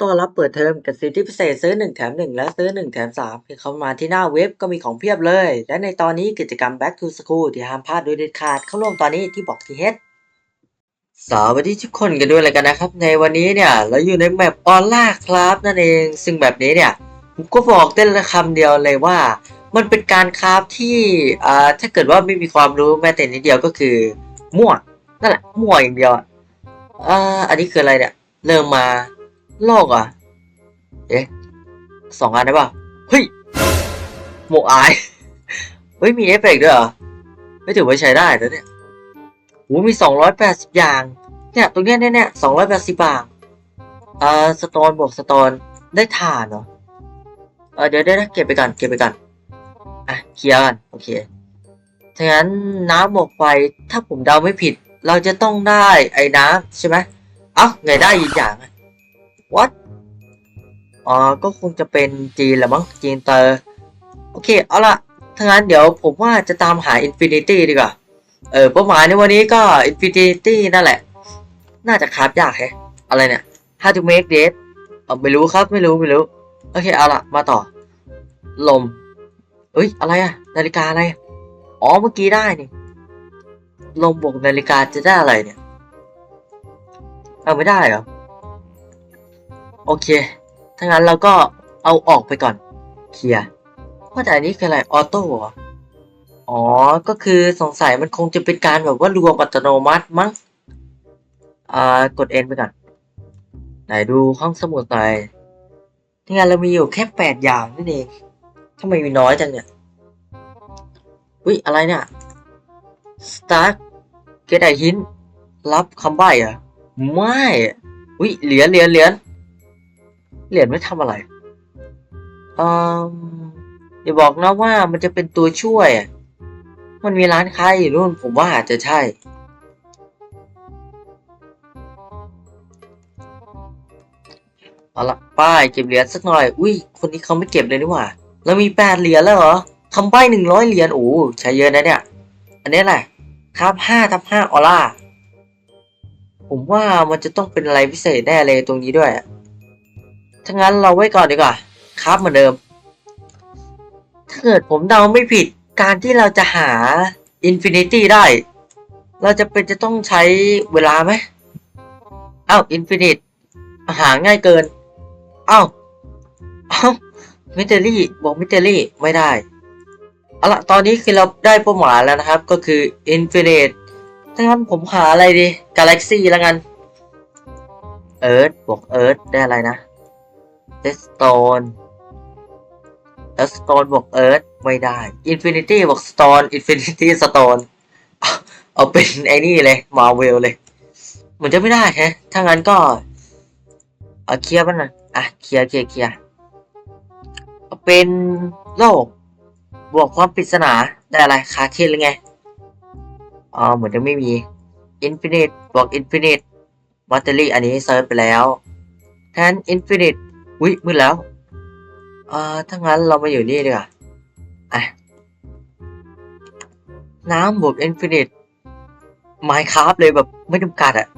ต้อนรับเปิดเทอมกับสิทธิพิเศษซื้อ 1 แถม 1 และซื้อ 1 แถม3เพียงเข้ามาที่หน้าเว็บก็มีของเพียบเลย และในตอนนี้กิจกรรม Back to School ที่ห้ามพลาดโดยเด็ดขาดเข้าร่วมตอนนี้ที่บอกทีเฮดสวัสดีทุกคนกันด้วยเลยกันนะครับ ในวันนี้เนี่ยเราอยู่ในแมปออนล่าครับนั่นเองซึ่งแบบนี้เนี่ยผมก็บอกได้ละคำเดียวเลยว่า มันเป็นการคราฟที่อ่าถ้าเกิดว่าไม่มีความรู้แม้แต่นิดเดียวก็คือมั่วนั่นแหละมั่วอย่างเดียวอะอ่าอันนี้คืออะไรเนี่ยเริ่มมา โลกอะ เอ๊ะสองอันได้ป่ะ เฮ้ย หมวกอาย เฮ้ย มีเอฟเฟกด้วยเหรอ ไม่ถือว่าใช้ได้นะเนี่ยโหมีสองร้อยแปดสิบอย่าง เนี่ย ตรงเนี้ยเนี่ยเนี่ยสองร้อยแปดสิบบาทอ่าสโตนบวกสโตนได้ถ่านเหรอเออเดี๋ยวเดี๋ยวเก็บไปก่อนเก็บไปก่อนอะเคลียร์กันโอเคถ้างั้นน้ำบวกไฟถ้าผมเดาไม่ผิด เราจะต้องได้ไอ้น้ำใช่ไหมเอ้าไงได้อีกอย่างอะ what อ๋อก็คงจะเป็นจีนแหละมั้งจีนเตอร์โอเคเอาละถ้างั้นเดี๋ยวผมว่าจะตามหา Infinity ดีกว่า เออเป้าหมายในวันนี้ก็ Infinity นั่นแหละ น่าจะคราฟยากแฮะอะไรเนี่ย How to make this เออไม่รู้ครับไม่รู้ไม่รู้ โอเคเอาละมาต่อ ลมเอ้ยอะไรอะนาฬิกาอะไรอะอ๋อเมื่อกี้ได้นี่ ลมบวกนาฬิกาจะได้อะไรเนี่ย เอาไม่ได้เหรอ โอเค ถ้างั้นเราก็เอาออกไปก่อน เคลียร์ว่าแต่อันนี้คืออะไร ออโต้เหรอ อ๋อ ก็คือสงสัยมันคงจะเป็นการแบบว่ารวมอัตโนมัติมั้ง อ่า กด N ไปก่อน ไหนดูห้องสมุดหน่อยที่งานเรามีอยู่แค่แปดอย่างนั่นเองทำไมมีน้อยจังเนี่ย อุ้ยอะไรเนี่ย Start Get a hint รับคำใบ้เหรอะไม่ อุ้ยเหรียญเหรียญเหรียญ เหรียญไม่ทำอะไรอืมอย่าบอกนะว่ามันจะเป็นตัวช่วย มันมีร้านค้าอยู่นู่นผมว่าอาจจะใช่ เอาละป้ายเก็บเหรียญสักหน่อย อุ้ย คนนี้เขาไม่เก็บเลยนี่หว่า แล้วมีแปดเหรียญแล้วเหรอคำใบหนึ่งร้อยเหรียญ โอ้ใช้เยอะนะเนี่ย อันนี้แหละครับห้าทับห้าออร่า ผมว่ามันจะต้องเป็นอะไรพิเศษแน่เลยตรงนี้ด้วย ถ้างั้นเราไว้ก่อนดีกว่า ครับเหมือนเดิม ถ้าเกิดผมเดาไม่ผิด การที่เราจะหา Infinity ได้ เราจะเป็นจะต้องใช้เวลาไหมอ้าว Infinite หาง่ายเกินอ้าวอ้าวมิเตอรี่บอกมิเตอรี่ไม่ได้เอาละตอนนี้คือเราได้เป้าหมายแล้วนะครับ ก็คือ Infinite ถ้างั้นผมหาอะไรดี Galaxy แล้วกัน Earth บวก Earth ได้อะไรนะ Stone Stone บวก Earth ไม่ได้ Infinity บวก Stone Infinity Stone เอาเป็นไอ้นี่เลย Marvel เลยเหมือนจะไม่ได้แฮะถ้างั้นก็เอาเคลียร์มันหน่อยอะเคลียร์เคลียร์เคลียร์เอาเป็นโลก บวกความปริศนาได้อะไรคาเคนหรือไงอ๋อเหมือนจะไม่มี Infinite บวก Infinite บัตเตอรี่อันนี้เซิร์ชไปแล้วแทน Infinite อุ้ยมืดแล้ว เอ่อถ้างั้นเรามาอยู่นี่ดีกว่าอะน้ำบวก Infinite Minecraft เลยแบบไม่จำกัดอะ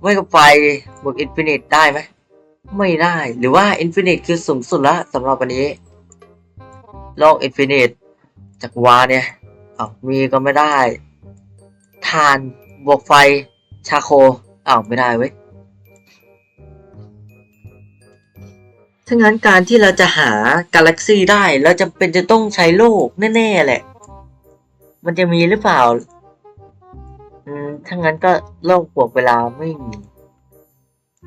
ไม่กับไฟบวก Infinite ได้ไหม ไม่ได้ หรือว่า Infinite คือสูงสุดละสำหรับวันนี้ โลก Infinite จักรวาลเนี่ยอ้ามีก็ไม่ได้ ทานบวกไฟชาโคอ้าวไม่ได้เว้ย ถ้างั้นการที่เราจะหากาแล็กซี่ได้เราจำเป็นจะต้องใช้โลกแน่ๆแหละ มันจะมีหรือเปล่า อืมถ้างั้นก็โลกบวกเวลาไม่มี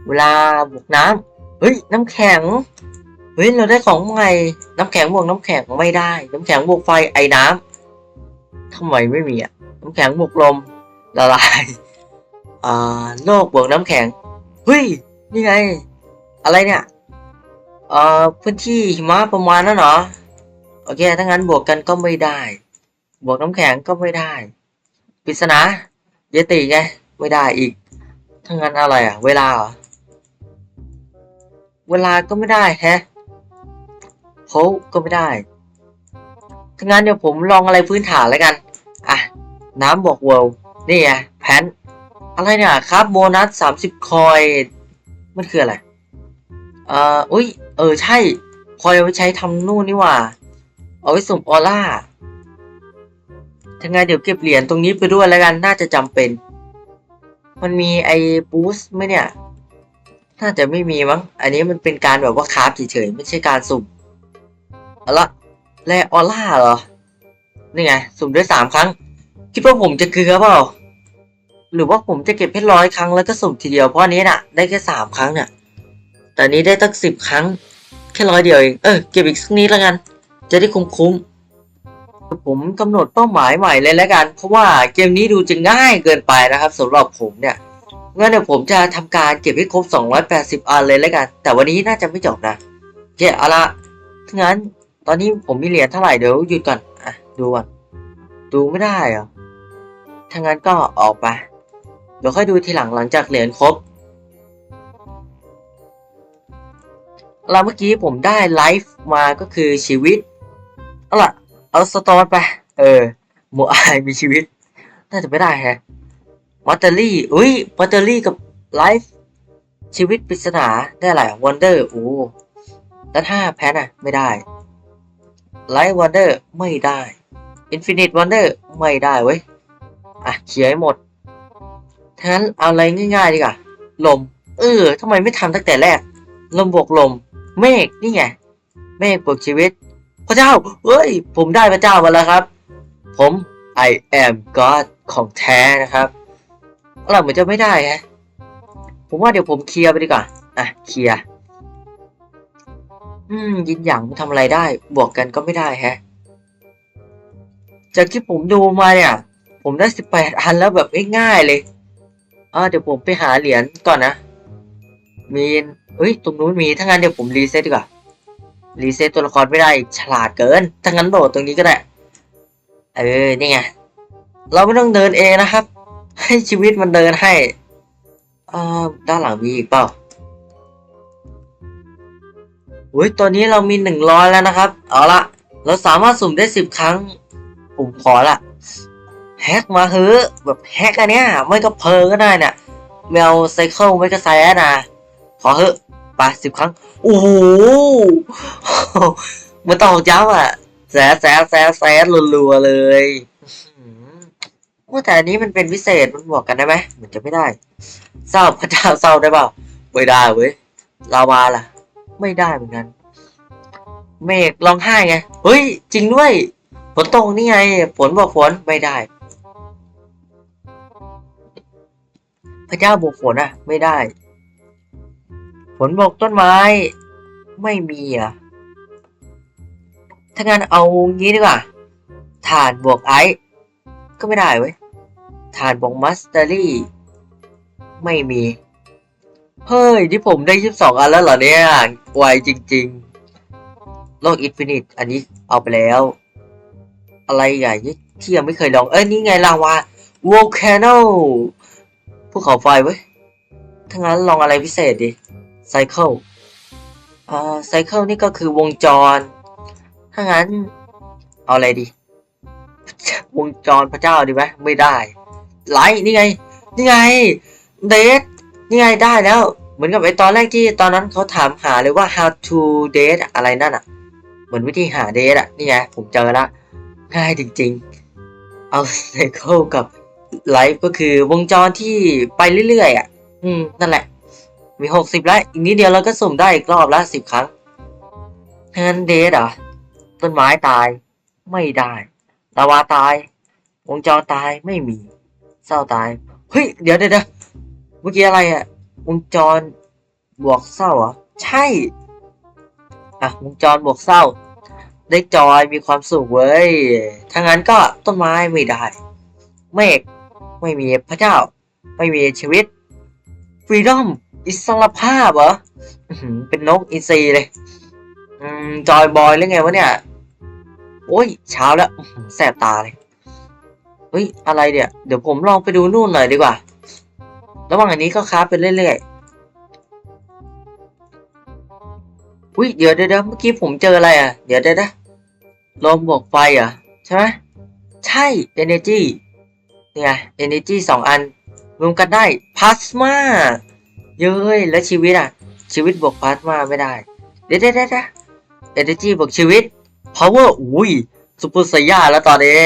เวลาบวกน้ำเฮ้ย น้ำแข็ง เฮ้ย เราได้ของใหม่ น้ำแข็งบวกน้ำแข็งไม่ได้ น้ำแข็งบวกไฟไอ้น้ำทำไมไม่มีอะน้ำแข็งบวกลมละลายอ่าโลกบวกน้ำแข็ง เฮ้ย นี่ไง อะไรเนี่ย เอ่อพื้นที่หิมะประมาณนั้นเหรอโอเคถ้างั้นบวกกันก็ไม่ได้ บวกน้ำแข็งก็ไม่ได้ปริศนาเยติไงไม่ได้อีกถ้างั้นอะไรอะ เวลาเหรอเวลาก็ไม่ได้แฮะโฮก็ไม่ได้ถ้างั้นเดี๋ยวผมลองอะไรพื้นฐานแล้วกันอะน้ำบอกเวลนี่ไงแพนอะไรเนี่ยครับโบนัสสามสิบคอย มันคืออะไร เอ่อ อุ้ย เออใช่คอยเอาไว้ใช้ทำนู่นนี่ว่า เอาไว้สุ่มออร่าถ้าไงนเดี๋ยวเก็บเหรียญตรงนี้ไปด้วยแล้วกันน่าจะจำเป็น มันมีไอ้บูสต์ไหมเนี่ย น่าจะไม่มีมั้ง อันนี้มันเป็นการแบบว่าคราฟเฉยๆไม่ใช่การสุ่มเอาละแร่ออร่าเหรอ นี่ไง สุ่มได้สามครั้ง คิดว่าผมจะเกลือเปล่า หรือว่าผมจะเก็บแค่ร้อยครั้งแล้วก็สุ่มทีเดียวเพราะนนี้น่ะ ได้แค่สามครั้งเนี่ย แต่นี้ได้ตั้งสิบครั้ง แค่ร้อยเดียวเอง เออเก็บอีกสักนิดแล้วกัน จะได้คุ้มๆผมกำหนดเป้าหมายใหม่เลยแล้วกัน เพราะว่าเกมนี้ดูจะง่ายเกินไปนะครับสำหรับผมเนี่ยงั้นเดี๋ยวผมจะทำการเก็บให้ครบ 280 อันเลยแล้วกัน แต่วันนี้น่าจะไม่จบนะโอเคเอาละถ้างั้นตอนนี้ผมมีเหรียญเท่าไหร่เดี๋ยวหยุดก่อนอะดูก่อนดูไม่ได้เหรอถ้างั้นก็ออกไปเดี๋ยวค่อยดูทีหลังหลังจากเหรียญครบ เราเมื่อกี้ผมได้ไลฟ์มาก็คือชีวิต เอาล่ะ เอาสตอร์ไป เออโมอายมีชีวิต น่าจะไม่ได้แฮะวัตเตอรี่อุ้ยวัตเตอรี่กับไลฟ์ชีวิตปริศนาได้อะไรวันเดอร์โอ้แล้วถ้าแพนอะไม่ได้ไลฟ์วันเดอร์ไม่ได้อินฟินิตวันเดอร์ไม่ได้เว้ย อะเขียนหมดทั้นเอาอะไรง่ายๆดีกว่าลม เออทำไมไม่ทำตั้งแต่แรก ลมบวกลม เมฆนี่ไงเมฆบวกชีวิต พระเจ้าเฮ้ย ผมได้พระเจ้ามาแล้วครับ ผม I am God ของแท้นะครับเราเหมือนจะไม่ได้ฮะผมว่าเดี๋ยวผมเคลียร์ไปดีกว่าอะเคลียร์อืม ยินหยางมันทำอะไรได้ บวกกันก็ไม่ได้แฮะ จากที่ผมดูมาเนี่ย ผมได้สิบแปดอันแล้วแบบง่ายๆเลยอ่าเดี๋ยวผมไปหาเหรียญก่อนนะ มีเอ้ย ตรงนู้นมี ถ้างั้นเดี๋ยวผมรีเซ็ตดีกว่า รีเซ็ตตัวละครไม่ได้ ฉลาดเกิน ถ้างั้นโหลดตรงนี้ก็ได้ เออ นี่ไง เราไม่ต้องเดินเองนะครับ ให้ชีวิตมันเดินให้อ่าด้านหลังมีอีกเปล่าอุ้ยตัวนี้เรามีหนึ่งร้อยแล้วนะครับ เอาละ เราสามารถสุ่มได้สิบครั้ง ผมขอละแฮกมาเฮ้อแบบแฮกอันเนี้ย ไม่ก็เพอก็ได้เนี่ยแมวไซเคิลไม่ก็ไซแอนะ ขอเฮ้อะไปสิบครั้ง โอ้โหมันตอกย้ำอะ แสแสแสแสรัวๆเลยว่าแต่อันนี้มันเป็นพิเศษมันบวกกันได้ไหมเหมือนจะไม่ได้เศร้าพระเจ้าเศร้าได้เปล่าไม่ได้เว้ยลาวาล่ะ ไม่ได้เหมือนกัน เมฆร้องไห้ไง เฮ้ย จริงด้วย ฝนตกนี่ไง ฝนบอกฝนไม่ได้ พระเจ้าบอกฝนอะ ไม่ได้ ฝนบอกต้นไม้ ไม่มีอะ ถ้างั้นเอางี้ดีกว่าถ่านบวกไอซ์ก็ไม่ได้เว้ยถ่านบวกมัสเตอรี่ ไม่มี เฮ้ย ที่ผมได้ยี่สิบสองอันแล้วเหรอเนี่ยไวจริง ๆ โลกอินฟินิต อันนี้เอาไปแล้ว อะไรใหญ่ที่ยังไม่เคยลอง เอ้ย นี่ไงลาวา volcano ภูเขาไฟเว้ยถ้างั้นลองอะไรพิเศษดิ ไซเคิลอ่าไซเคิลนี่ก็คือวงจร ถ้างั้น เอาอะไรดี วงจรพระเจ้าดีไหมไม่ได้ ไลท์นี่ไง นี่ไง เดทนี่ไงได้แล้ว เหมือนกับไอตอนแรกที่ตอนนั้นเขาถามหาเลยว่า how to date อะไรนั่นอะเหมือนวิธีหาเดทอะนี่ไง ผมเจอละ ง่ายจริง ๆ เอาไซเคิลกับไลฟ์ก็คือวงจรที่ไปเรื่อยๆอะ อืม นั่นแหละ มีหกสิบแล้ว อีกนิดเดียวเราก็สุ่มได้อีกรอบละสิบครั้งงั้นเดทเหรอต้นไม้ตาย ไม่ได้ลาวาตาย วงจรตายไม่มี เศร้าตาย เฮ้ย เดี๋ยวเดี๋ยวเดะเมื่อกี้อะไรอะวงจรบวกเศร้าเหรอใช่ อะ วงจรบวกเศร้า ได้จอยมีความสุขเว้ย ถ้างั้นก็ต้นไม้ไม่ได้ เมฆไม่มีพระเจ้า ไม่มีชีวิตฟรีดอม อิสรภาพเหรอเป็นนกอินทรีเลยอืมจอยบอยหรือไงวะเนี่ย โอ้ย เช้าแล้วแสบตาเลยเฮ้ย อะไรเนี่ย เดี๋ยวผมลองไปดูนู่นหน่อยดีกว่า ระหว่างอันนี้ก็ค้าไปเรื่อยๆอุ้ยเดี๋ยวเดี๋ยวเมื่อกี้ผมเจออะไรอะ เดี๋ยวเดี๋ยวเดี๋ยวลมบวกไฟเหรอะ ใช่ไหมใช่ energy เนี่ย energy สองอันรวมกันได้ plasma เย้ยแล้วชีวิตอะ ชีวิตบวกพาร์มาไม่ได้ เดี๋ยวเดี๋ยวเดี๋ยวเอเนจีบวกชีวิต power อุ้ยซูเปอร์ไซย่าแล้วตอนนี้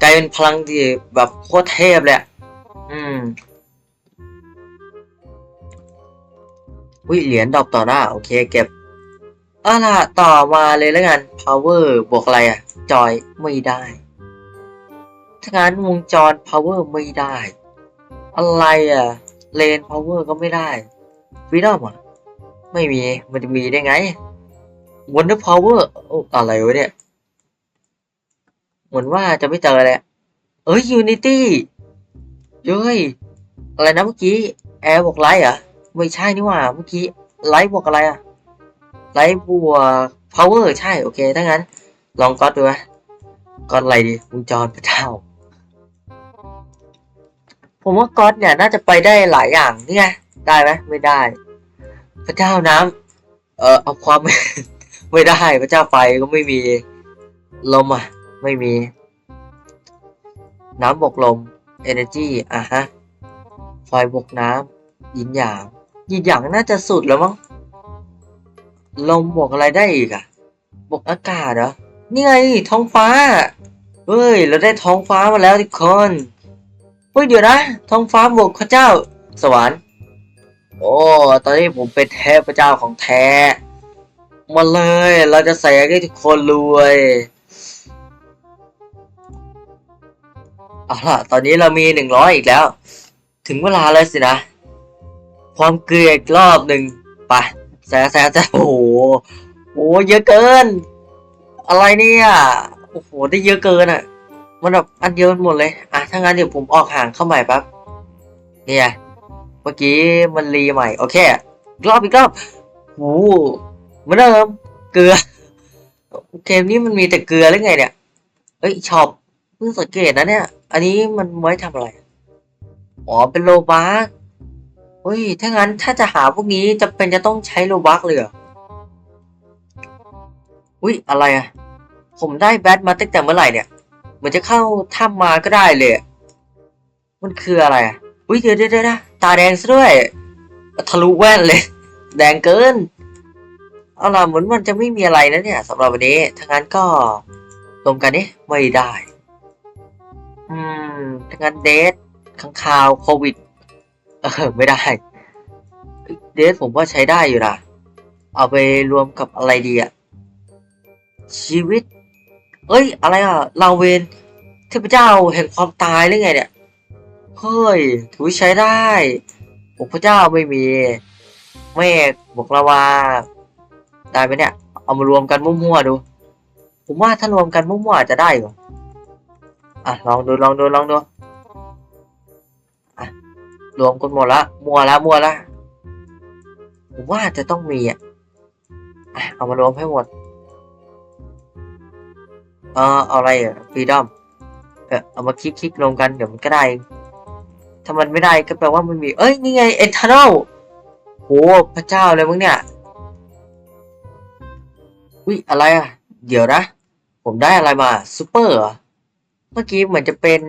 กลายเป็นพลังที่แบบโคตรเทพเลยอืมอุ้ยเหรียญดอกต่อหน้า โอเคเก็บเอาล่ะต่อมาเลยแล้วกัน power บวกอะไรอะจอยไม่ได้ ถ้างั้นวงจร power ไม่ได้ อะไรอะ เลน power ก็ไม่ได้ freedom อะไม่มีมันจะมีได้ไง wonder power โอ้อะไรวะเนี่ย เหมือนว่าจะไม่เจอเลยอะเอ้ย unity เย้ยอะไรนะเมื่อกี้แอร์บวกไลท์เหรอะไม่ใช่นี่ว่าเมื่อกี้ไลท์บวกอะไรอะไลท์บวก power ใช่ โอเคถ้างั้น ลองก๊อตดูนะก๊อตอะไรดีวงจรพระเจ้า ผมว่าก๊อตเนี่ยน่าจะไปได้หลายอย่างนี่ไงได้ไหมไม่ได้ พระเจ้าน้ำเออเอาความ ไม่ได้พระเจ้าไฟก็ไม่มีลมอะ ไม่มี น้ำบวกลม energy อะฮะไฟบวกน้ำยินหยางยินหยางน่าจะสุดแล้วมั้งลมบวกอะไรได้อีกอะบวกอากาศเหรอนี่ไงท้องฟ้าเฮ้ย เราได้ท้องฟ้ามาแล้วทุกคน เฮ้ยเดี๋ยวนะ ท้องฟ้าบวกพระเจ้า สวรรค์ โอ้ ตอนนี้ผมเป็นเทพเจ้าของแท้ มาเลย เราจะแสกให้ทุกคนรวย เอาล่ะ ตอนนี้เรามีหนึ่งร้อยอีกแล้ว ถึงเวลาแล้วสินะ ความเกลียดอีกรอบหนึ่งไปแซ่แซ่แซ่โอ้โหโอ้เยอะเกิน อะไรเนี่ย โอ้โห ได้เยอะเกินอะ มันแบบอันเดียวหมดเลย อะถ้างั้นเดี๋ยวผมออกห่างเข้าใหม่แป๊บเนี่ยเมื่อกี้มันรีใหม่ โอเคอีกรอบอีกรอบโอ้โหเหมือนเดิมเกลือเกมนี้มันมีแต่เกลือหรือไงเนี่ยเอ้ยช็อปเพิ่งสังเกตนะเนี่ย อันนี้มันไว้ทำอะไรอ๋อเป็นโลบักเฮ้ยถ้างั้นถ้าจะหาพวกนี้จะเป็นจะต้องใช้โลบักเลยเหรออุ้ยอะไรอะผมได้แบทมาตั้งแต่เมื่อไหร่เนี่ย เหมือนจะเข้าถ้ำมาก็ได้เลย มันคืออะไรอะอุ้ยเดี๋ยวเดี๋ยวเดี๋ยวนะตาแดงซะด้วย ทะลุแว่นเลย แดงเกิน เอาล่ะเหมือนมันจะไม่มีอะไรนะเนี่ยสำหรับวันนี้ถ้างั้นก็รวมกันนี่ไม่ได้ อืมถ้างั้นเดทข้างคาวโควิด เออไม่ได้ เดทผมว่าใช้ได้อยู่นะ เอาไปรวมกับอะไรดีอะชีวิต เอ้ย อะไรอะลาเวนเทพเจ้าแห่งความตายหรือไงเนี่ย เฮ้ย ถือว่าใช้ได้โอ้พระเจ้าไม่มี เมฆบอกลาวา ได้ไหมเนี่ย เอามารวมกันมั่วๆดู ผมว่าถ้ารวมกันมั่วๆอาจจะได้อยู่อะ ลองดูลองดูลองดูอะรวมกันหมดละ มั่วละมั่วละผมว่าจะต้องมีอะ เอามารวมให้หมด เออเอาอะไรอะฟรีดอมเออเอามาคลิกคลิกรวมกันเดี๋ยวมันก็ได้ ถ้ามันไม่ได้ก็แปลว่ามันมี เอ้ยนี่ไงเอทานอลโหพระเจ้าเลยมึงเนี่ยอุ้ยอะไรอะ เดี๋ยวนะ ผมได้อะไรมาซูเปอร์เหรอเมื่อกี้เหมือนจะเป็น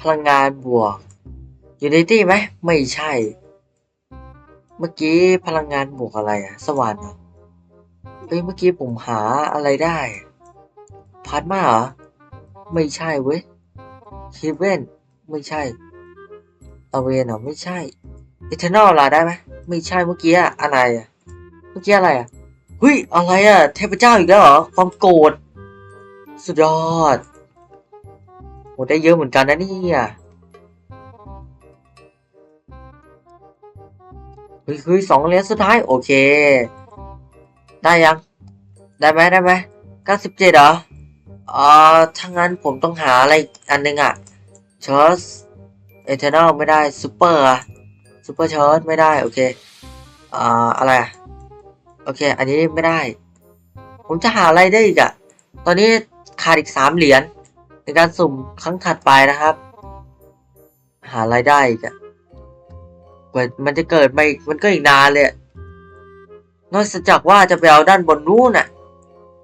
พลังงานบวกยูนิตี้ไหมไม่ใช่ เมื่อกี้พลังงานบวกอะไรอะสวรรค์เหรอเฮ้ยเมื่อกี้ผมหาอะไรได้ พาร์ทมาเหรอ ไม่ใช่เว้ยคีเวนไม่ใช่อเวนเหรอไม่ใช่เอเทอร์นอลล่ะได้ไหมไม่ใช่เมื่อกี้อะอะไรอะเมื่อกี้อะไรอะเฮ้ยอะไรอะเทพเจ้าอีกแล้วเหรอความโกรธสุดยอดโหได้เยอะเหมือนกันนะนี่ยเฮ้ยเฮ้ยสองเหรียญสุดท้าย โอเค ได้ยัง ได้ไหมได้ไหมเก้าสิบเจ็ดเหรอ อ่าถ้างั้นผมต้องหาอะไรอันหนึงอะชอร์สเอเทอร์นอลไม่ได้ซูเปอร์อะซูเปอร์ชอร์สไม่ได้ โอเคอ่าอะไรอะโอเค อันนี้ไม่ได้ ผมจะหาอะไรได้อีกอะตอนนี้ขาดอีกสามเหรียญในการสุ่มครั้งถัดไปนะครับ หาอะไรได้อีกอะกว่ามันจะเกิดมาอีกมันก็อีกนานเลยนอกจากว่าจะไปเอาด้านบนนู้นน่ะ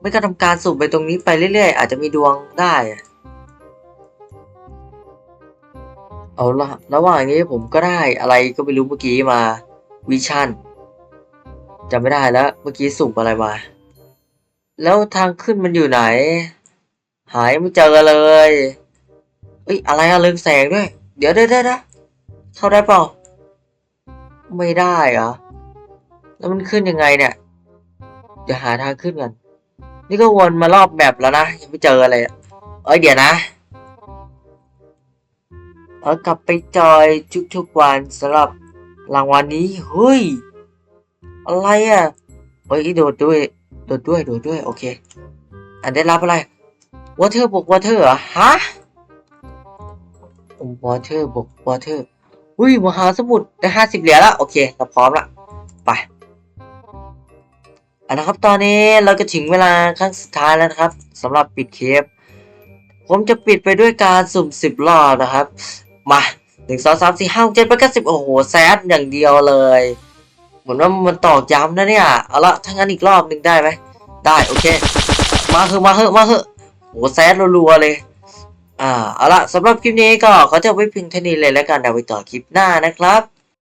ไม่ก็ทำการสุ่มไปตรงนี้ไปเรื่อยๆ อาจจะมีดวงได้ เอาละระหว่างนี้ผมก็ได้อะไรก็ไม่รู้เมื่อกี้มาวิชั่นจำไม่ได้แล้ว เมื่อกี้สุ่มอะไรมา แล้วทางขึ้นมันอยู่ไหน หายไม่เจอเลยเอ้ยอะไรอะเรืองแสงด้วย เดี๋ยวเดี๋ยวเดี๋ยวเข้าได้เปล่า ไม่ได้เหรอ แล้วมันขึ้นยังไงเนี่ยเดี๋ยวหาทางขึ้นกัน นี่ก็วนมารอบแบบแล้วนะ ยังไม่เจออะไรเอ้ยเดี๋ยวนะ เออกลับไปจอยทุกๆวันสำหรับรางวัลนี้เฮ้ย อะไรอะเฮ้ยโดดด้วยโดดด้วยโดดด้วย โอเค อันได้รับอะไรวอเทอร์บวกวอเทอร์เหรอฮะวอเทอร์บวกวอเทอร์อุ้ยมหาสมุทรได้ห้าสิบเหรียญแล้ว โอเค เราพร้อมละไป อาละครับตอนนี้เราก็ถึงเวลาครั้งสุดท้ายแล้วนะครับสำหรับปิดเคปผมจะปิดไปด้วยการสุ่มสิบรอบนะครับ มาหนึ่งสองสามสี่ห้าเจ็ดแปดเก้าสิบโอ้โหแซดอย่างเดียวเลย เหมือนว่ามันตอกย้ำนะเนี่ย เอาละถ้างั้นอีกรอบหนึ่งได้ไหมได้โอเค มาเหอะมาเหอะมาเหอะโหแซดรัวๆเลย อ่าเอาละสำหรับคลิปนี้ก็ขอจบไว้เพียงเท่านี้เลยแล้วกันเดี๋ยวไปต่อคลิปหน้านะครับ